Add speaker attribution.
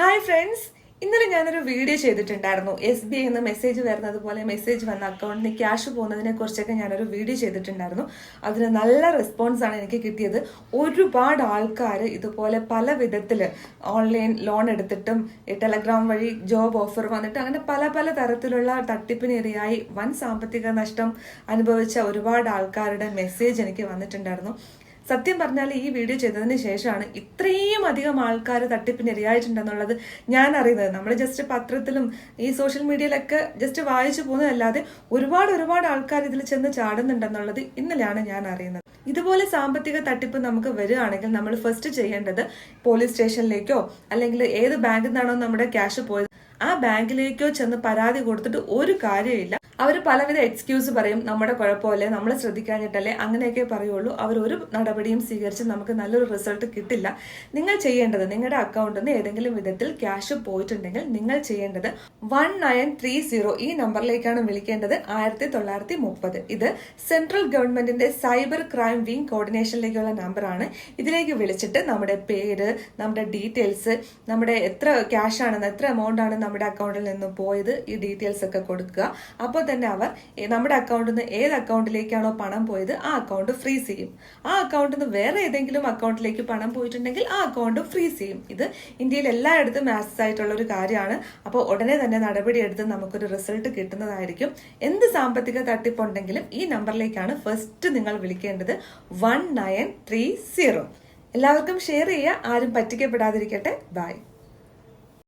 Speaker 1: Hi friends ഇന്നലെ ഞാനൊരു video ചെയ്തിട്ടുണ്ടായിരുന്നു. എസ് ബി എന്ന് മെസ്സേജ് വരുന്നത് പോലെ മെസ്സേജ് വന്ന അക്കൗണ്ടിന് ക്യാഷ് പോകുന്നതിനെ കുറിച്ചൊക്കെ ഞാനൊരു വീഡിയോ ചെയ്തിട്ടുണ്ടായിരുന്നു. അതിന് നല്ല റെസ്പോൺസ് ആണ് എനിക്ക് കിട്ടിയത്. ഒരുപാട് ആൾക്കാർ ഇതുപോലെ പല വിധത്തിൽ ഓൺലൈൻ ലോൺ എടുത്തിട്ടും ടെലഗ്രാം വഴി ജോബ് ഓഫർ വന്നിട്ട് അങ്ങനെ പല പല തരത്തിലുള്ള തട്ടിപ്പിനിരയായി വൻ സാമ്പത്തിക നഷ്ടം അനുഭവിച്ച ഒരുപാട് ആൾക്കാരുടെ മെസ്സേജ് എനിക്ക് വന്നിട്ടുണ്ടായിരുന്നു. സത്യം പറഞ്ഞാൽ ഈ വീഡിയോ ചെയ്തതിന് ശേഷമാണ് ഇത്രയും അധികം ആൾക്കാർ തട്ടിപ്പിന് ഇരയായിട്ടുണ്ടെന്നുള്ളത് ഞാൻ അറിയുന്നത്. നമ്മൾ ജസ്റ്റ് പത്രത്തിലും ഈ സോഷ്യൽ മീഡിയയിലൊക്കെ ജസ്റ്റ് വായിച്ചു പോകുന്നതല്ലാതെ ഒരുപാട് ഒരുപാട് ആൾക്കാർ ഇതിൽ ചെന്ന് ചാടുന്നുണ്ടെന്നുള്ളത് ഇന്നലെയാണ് ഞാൻ അറിയുന്നത്. ഇതുപോലെ സാമ്പത്തിക തട്ടിപ്പ് നമുക്ക് വരികയാണെങ്കിൽ നമ്മൾ ഫസ്റ്റ് ചെയ്യേണ്ടത് പോലീസ് സ്റ്റേഷനിലേക്കോ അല്ലെങ്കിൽ ഏത് ബാങ്കിൽ നിന്നാണോ നമ്മുടെ ക്യാഷ് പോയത് ആ ബാങ്കിലേക്കോ ചെന്ന് പരാതി കൊടുത്തിട്ട് ഒരു കാര്യമില്ല അവർ പലവിധ എക്സ്ക്യൂസ് പറയും നമ്മുടെ കുഴപ്പമല്ലേ നമ്മളെ ശ്രദ്ധിക്കാഞ്ഞിട്ടല്ലേ അങ്ങനെയൊക്കെ പറയുള്ളൂ. അവർ ഒരു നടപടിയും സ്വീകരിച്ച് നമുക്ക് നല്ലൊരു റിസൾട്ട് കിട്ടില്ല. നിങ്ങൾ ചെയ്യേണ്ടത് നിങ്ങളുടെ അക്കൗണ്ടിൽ നിന്ന് ഏതെങ്കിലും വിധത്തിൽ ക്യാഷ് പോയിട്ടുണ്ടെങ്കിൽ നിങ്ങൾ ചെയ്യേണ്ടത് വൺ നയൻ ത്രീ സീറോ ഈ നമ്പറിലേക്കാണ് വിളിക്കേണ്ടത് ആയിരത്തി തൊള്ളായിരത്തി മുപ്പത്. ഇത് സെൻട്രൽ ഗവൺമെന്റിന്റെ സൈബർ ക്രൈം വിങ് കോർഡിനേഷനിലേക്കുള്ള നമ്പറാണ് ഇതിലേക്ക് വിളിച്ചിട്ട് നമ്മുടെ പേര് നമ്മുടെ ഡീറ്റെയിൽസ് നമ്മുടെ എത്ര ക്യാഷ് ആണെന്ന് എത്ര എമൗണ്ട് ആണ് നമ്മുടെ അക്കൗണ്ടിൽ നിന്ന് പോയത് ഈ ഡീറ്റെയിൽസ് ഒക്കെ കൊടുക്കുക. അപ്പോൾ തന്നെ അവർ നമ്മുടെ അക്കൗണ്ടിൽ നിന്ന് ഏത് അക്കൗണ്ടിലേക്കാണോ പണം പോയത് ആ അക്കൗണ്ട് ഫ്രീസ് ചെയ്യും. ആ അക്കൗണ്ടിൽ നിന്ന് വേറെ ഏതെങ്കിലും അക്കൗണ്ടിലേക്ക് പണം പോയിട്ടുണ്ടെങ്കിൽ ആ അക്കൗണ്ട് ഫ്രീസ് ചെയ്യും. ഇത് ഇന്ത്യയിൽ എല്ലായിടത്തും മാസസ് ആയിട്ടുള്ള ഒരു കാര്യമാണ്. അപ്പോൾ ഉടനെ തന്നെ നടപടിയെടുത്ത് നമുക്കൊരു റിസൾട്ട് കിട്ടുന്നതായിരിക്കും. എന്ത് സാമ്പത്തിക തട്ടിപ്പുണ്ടെങ്കിലും ഈ നമ്പറിലേക്കാണ് ഫസ്റ്റ് നിങ്ങൾ വിളിക്കേണ്ടത് വൺ നയൻ ത്രീ സീറോ എല്ലാവർക്കും ഷെയർ ചെയ്യുക. ആരും പറ്റിക്കപ്പെടാതിരിക്കട്ടെ. ബൈ